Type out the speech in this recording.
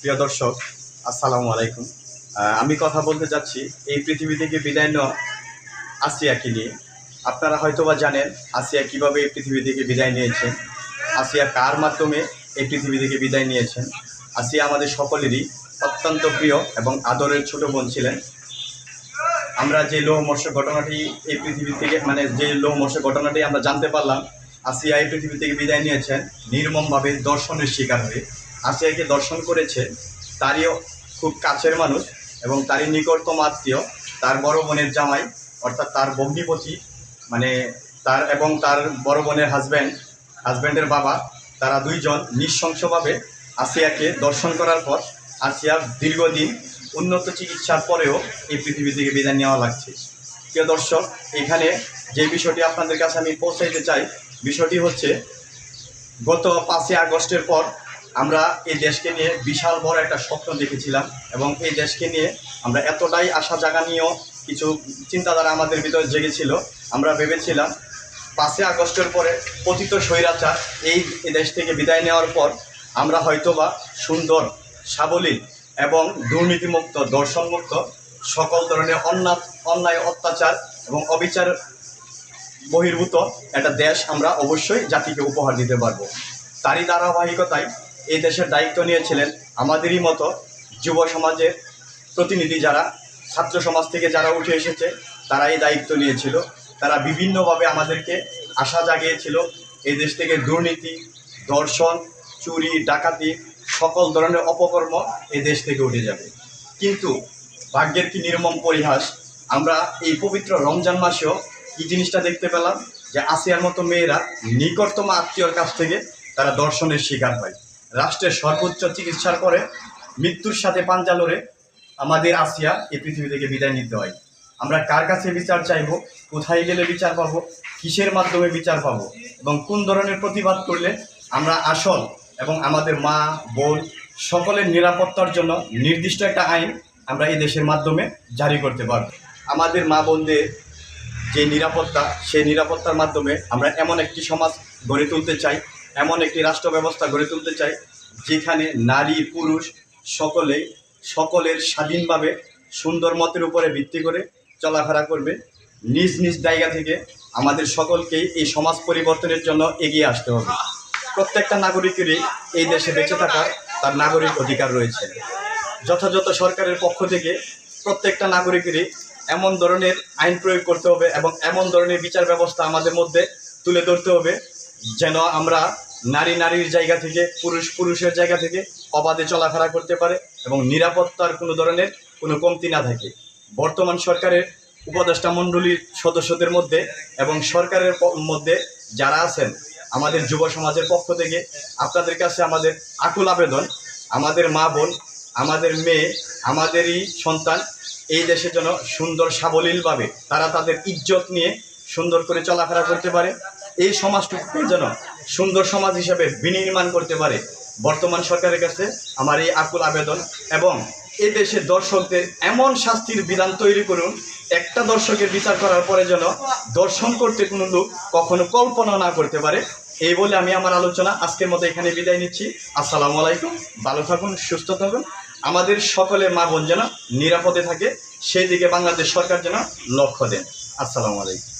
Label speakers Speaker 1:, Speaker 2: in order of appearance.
Speaker 1: প্রিয় দর্শক, আসসালামু আলাইকুম। আমি কথা বলতে যাচ্ছি এই পৃথিবী থেকে বিদায় নেওয়া আসিয়াকে নিয়ে। আপনারা হয়তোবা জানেন আসিয়া কীভাবে এই পৃথিবী থেকে বিদায় নিয়েছেন, আসিয়া কার মাধ্যমে এই পৃথিবী থেকে বিদায় নিয়েছেন। আসিয়া আমাদের সকলেরই অত্যন্ত প্রিয় এবং আদরের ছোট বোন ছিলেন। আমরা যে লোহমর্ষ ঘটনাটি এই পৃথিবী থেকে মানে যে লোহমর্ষ ঘটনাটি আমরা জানতে পারলাম, আসিয়া এই পৃথিবী থেকে বিদায় নিয়েছেন নির্মমভাবে দর্শনের শিকার হয়ে। আসিয়াকে দর্শন করেছে, তারই খুব কাছের মানুষ এবং তারই নিকটতম আত্মীয়, তার বড় বোনের জামাই, অর্থাৎ তার ভগ্নিপতি মানে তার এবং তার বড় বোনের হাজব্যান্ড হাজব্যান্ডের বাবা, তারা দুইজন নিঃশংসভাবে আসিয়াকে দর্শন করার পর আসিয়া দীর্ঘদিন উন্নত চিকিৎসার পরেও এই পৃথিবী থেকে বিদায় নেওয়া লাগছে। প্রিয় দর্শক, এখানে যে বিষয়টি আপনাদের কাছে আমি পৌঁছাইতে চাই, বিষয়টি হচ্ছে গত পাঁচই আগস্টের পর আমরা এই দেশকে নিয়ে বিশাল বড় একটা স্বপ্ন দেখেছিলাম এবং এই দেশকে নিয়ে আমরা এতটাই আশা জাগা নিয়েও কিছু চিন্তাধারা আমাদের ভিতরে জেগেছিল। আমরা ভেবেছিলাম পাঁচই আগস্টের পরে পতিত স্বৈরাচার এই দেশ থেকে বিদায় নেওয়ার পর আমরা হয়তোবা সুন্দর, সাবলীল এবং দুর্নীতিমুক্ত, দর্শনমুক্ত সকল ধরনের অন্যায় অন্যায় অত্যাচার এবং অবিচার বহির্ভূত একটা দেশ আমরা অবশ্যই জাতিকে উপহার দিতে পারব। তারই ধারাবাহিকতায় এই দেশের দায়িত্ব নিয়েছিলেন আমাদেরই মতো যুব সমাজের প্রতিনিধি যারা, ছাত্র সমাজ থেকে যারা উঠে এসেছে তারা এই দায়িত্ব নিয়েছিল। তারা বিভিন্নভাবে আমাদেরকে আশা জাগিয়েছিল এই দেশ থেকে দুর্নীতি দর্শন চুরি, ডাকাতি, সকল ধরনের অপকর্ম এই দেশ থেকে উঠে যাবে। কিন্তু ভাগ্যের কি নির্মম পরিহাস, আমরা এই পবিত্র রমজান মাসেও কি জিনিসটা দেখতে পেলাম? যে আসিয়ার মতো মেয়েরা নিকটতম আত্মীয়র কাছ থেকে তারা দর্শনের শিকার হয়। রাষ্ট্রের সর্বোচ্চ চিকিৎসার পরে মৃত্যুর সাথে পাঞ্জা লড়ে আমাদের আসিয়া এই পৃথিবী থেকে বিদায় নিতে হয়। আমরা কার কাছে বিচার চাইব? কোথায় গেলে বিচার পাবো? কিসের মাধ্যমে বিচার পাবো? এবং কোন ধরনের প্রতিবাদ করলে আমরা আসল এবং আমাদের মা, বোন সকলের নিরাপত্তার জন্য নির্দিষ্ট একটা আইন আমরা এই দেশের মাধ্যমে জারি করতে পারব। আমাদের মা বোনদের যে নিরাপত্তা, সেই নিরাপত্তার মাধ্যমে আমরা এমন একটি সমাজ গড়ে তুলতে চাই, এমন একটি রাষ্ট্র ব্যবস্থা গড়ে তুলতে চাই যেখানে নারী, পুরুষ সকলেই সকলের স্বাধীনভাবে সুন্দর মতের উপরে ভিত্তি করে চলাফেরা করবে। নিজ নিজ জায়গা থেকে আমাদের সকলকেই এই সমাজ পরিবর্তনের জন্য এগিয়ে আসতে হবে। প্রত্যেকটা নাগরিকেরই এই দেশে বেঁচে থাকার তার নাগরিক অধিকার রয়েছে। যথাযথ সরকারের পক্ষ থেকে প্রত্যেকটা নাগরিকেরই এমন ধরনের আইন প্রয়োগ করতে হবে এবং এমন ধরনের বিচার ব্যবস্থা আমাদের মধ্যে তুলে ধরতে হবে, যেন আমরা নারী নারীর জায়গা থেকে, পুরুষ পুরুষের জায়গা থেকে অবাধে চলাফেরা করতে পারে এবং নিরাপত্তার কোনো ধরনের কোনো কমতি না থাকে। বর্তমান সরকারের উপদেষ্টা মণ্ডলীর সদস্যদের মধ্যে এবং সরকারের মধ্যে যারা আছেন, আমাদের যুব সমাজের পক্ষ থেকে আপনাদের কাছে আমাদের আকুল আবেদন, আমাদের মা বোন, আমাদের মেয়ে, আমাদেরই সন্তান এই দেশে যেন সুন্দর সাবলীলভাবে তারা তাদের ইজ্জত নিয়ে সুন্দর করে চলাফেরা করতে পারে। এই সমাজটুকুকে যেন সুন্দর সমাজ হিসাবে বিনির্মাণ করতে পারে। বর্তমান সরকারের কাছে আমার এই আকুল আবেদন এবং এ দেশের দর্শকদের এমন শাস্তির বিধান তৈরি করুন, একটা দর্শকের বিচার করার পরে যেন দর্শন করতে কোনো লোক কখনো কল্পনা না করতে পারে। এই বলে আমি আমার আলোচনা আজকের মতো এখানে বিদায় নিচ্ছি। আসসালামু আলাইকুম, ভালো থাকুন, সুস্থ থাকুন। আমাদের সকলে মা বোন যেন নিরাপদে থাকে, সেই দিকে বাংলাদেশ সরকার যেন লক্ষ্য দেন। আসসালামু আলাইকুম।